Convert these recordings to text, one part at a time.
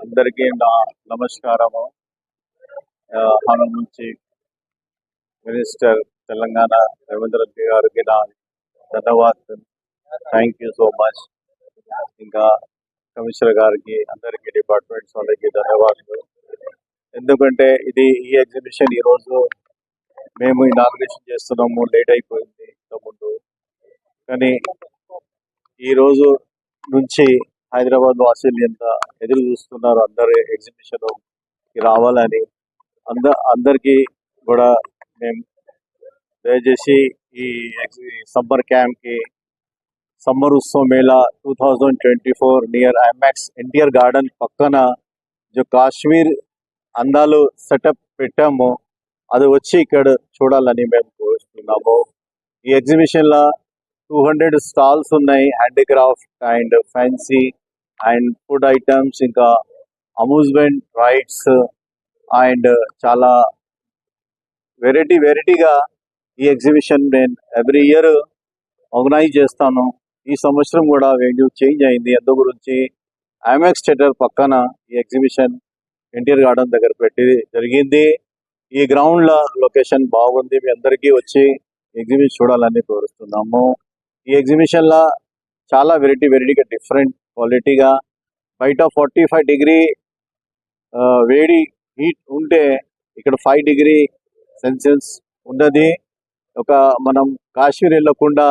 అందరికీ నా నమస్కారము. ఆ, నుంచి మినిస్టర్ తెలంగాణ రవీంద్ర రెడ్డి గారికి నా ధన్యవాదాలు. థ్యాంక్ యూ సో మచ్ ఇంకా కమిషనర్ గారికి అందరికీ డిపార్ట్మెంట్స్ వాళ్ళకి ధన్యవాదాలు. ఎందుకంటే ఇది ఈ ఎగ్జిబిషన్ ఈరోజు మేము ఇనాగ్రేషన్ చేస్తున్నాము లేట్ అయిపోయింది ఇంతకుముందు. కానీ ఈ రోజు నుంచి హైదరాబాద్ వాసీలు ఎంత ఎదురు చూస్తున్నారు అందరు ఎగ్జిబిషన్ రావాలని అంద అందరికీ కూడా మేము దయచేసి ఈ సమ్మర్ క్యాంప్కి summer Utsav Mela two thousand twenty four near IMAX NTR Garden పక్కన జో కాశ్మీర్ అందాలు సెటప్ పెట్టాము. అది వచ్చి ఇక్కడ చూడాలని మేము కోరుతున్నాము ఈ ఎగ్జిబిషన్లో టూ హండ్రెడ్ స్టాల్స్ ఉన్నాయి. Handicraft and fancy and food items ఇంకా అమ్యూజ్మెంట్ రైడ్స్ అండ్ చాలా వెరైటీ వెరైటీగా ఈ ఎగ్జిబిషన్ నేను ఎవ్రీ ఇయర్ ఆర్గనైజ్ చేస్తాను. ఈ సంవత్సరం కూడా వెన్యూ చేంజ్ అయింది. అందు గురించి ఐమాక్స్ థియేటర్ పక్కన ఈ ఎగ్జిబిషన్ ఎన్టీఆర్ గార్డెన్ దగ్గర పెట్టి జరిగింది. ఈ గ్రౌండ్ల లొకేషన్ బాగుంది. మీ అందరికీ వచ్చి ఎగ్జిబిషన్ చూడాలని కోరుస్తున్నాము ఈ ఎగ్జిబిషన్లో చాలా వెరైటీ వెరైటీగా డిఫరెంట్ క్వాలిటీగా బయట ఫార్టీ ఫైవ్ డిగ్రీ వేడి హీట్ ఉంటే ఇక్కడ ఫైవ్ డిగ్రీ సెన్సెన్స్ ఉన్నది. ఒక మనం కాశ్మీర్ వెళ్ళకుండా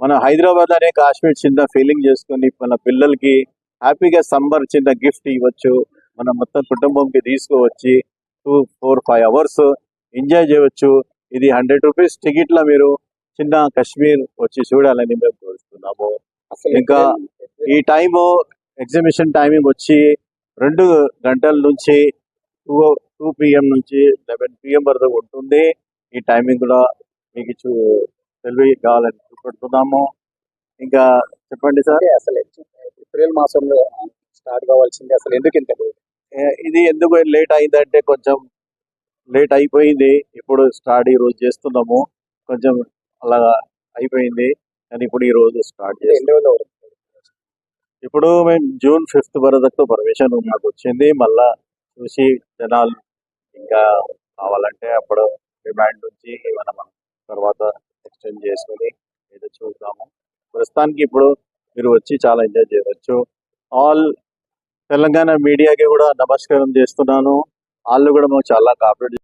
మన హైదరాబాద్ అనే కాశ్మీర్ చిన్న ఫీలింగ్ చేసుకొని మన పిల్లలకి హ్యాపీగా సమ్మర్ చిన్న గిఫ్ట్ ఇవ్వచ్చు. మన మొత్తం కుటుంబంకి తీసుకువచ్చి two four five hours enjoy చేయవచ్చు. ఇది హండ్రెడ్ రూపీస్ టికెట్లో మీరు చిన్న కాశ్మీర్ వచ్చి చూడాలని మేము కోరుతున్నాము. అసలు ఇంకా ఈ టైం ఎగ్జిబిషన్ టైమింగ్ వచ్చి రెండు గంటల నుంచి టూ టూ పిఎం నుంచి లెవెన్ పిఎం వరకు ఉంటుంది. ఈ టైమింగ్ కూడా మీకు చూ తెలివి కావాలని చూపెడుతున్నాము. ఇంకా చెప్పండి సార్. అసలు ఏప్రిల్ మాసంలో స్టార్ట్ కావాల్సింది అసలు ఎందుకు ఇంత ఇది ఎందుకు లేట్ అయిందంటే కొంచెం లేట్ అయిపోయింది. ఇప్పుడు స్టార్ట్ ఈ రోజు చేస్తున్నాము. కొంచెం అలా అయిపోయింది. కానీ ఇప్పుడు ఈ రోజు స్టార్ట్ అంటే ఎన్ని చేస్తాం రోజులు అవుతుంది? ఇప్పుడు మేము జూన్ ఫిఫ్త్ వరకు పర్మిషన్ మాకు వచ్చింది. మళ్ళా చూసి జనాలు ఇంకా కావాలంటే అప్పుడు డిమాండ్ నుంచి ఏమైనా మనం తర్వాత ఎక్స్టెండ్ చేసుకొని ఏదో చూద్దాము. ప్రస్తుతానికి ఇప్పుడు మీరు వచ్చి చాలా ఎంజాయ్ చేయవచ్చు. ఆల్ తెలంగాణ మీడియాకి కూడా నమస్కారం చేస్తున్నాను. వాళ్ళు కూడా మాకు చాలా కాపరేట్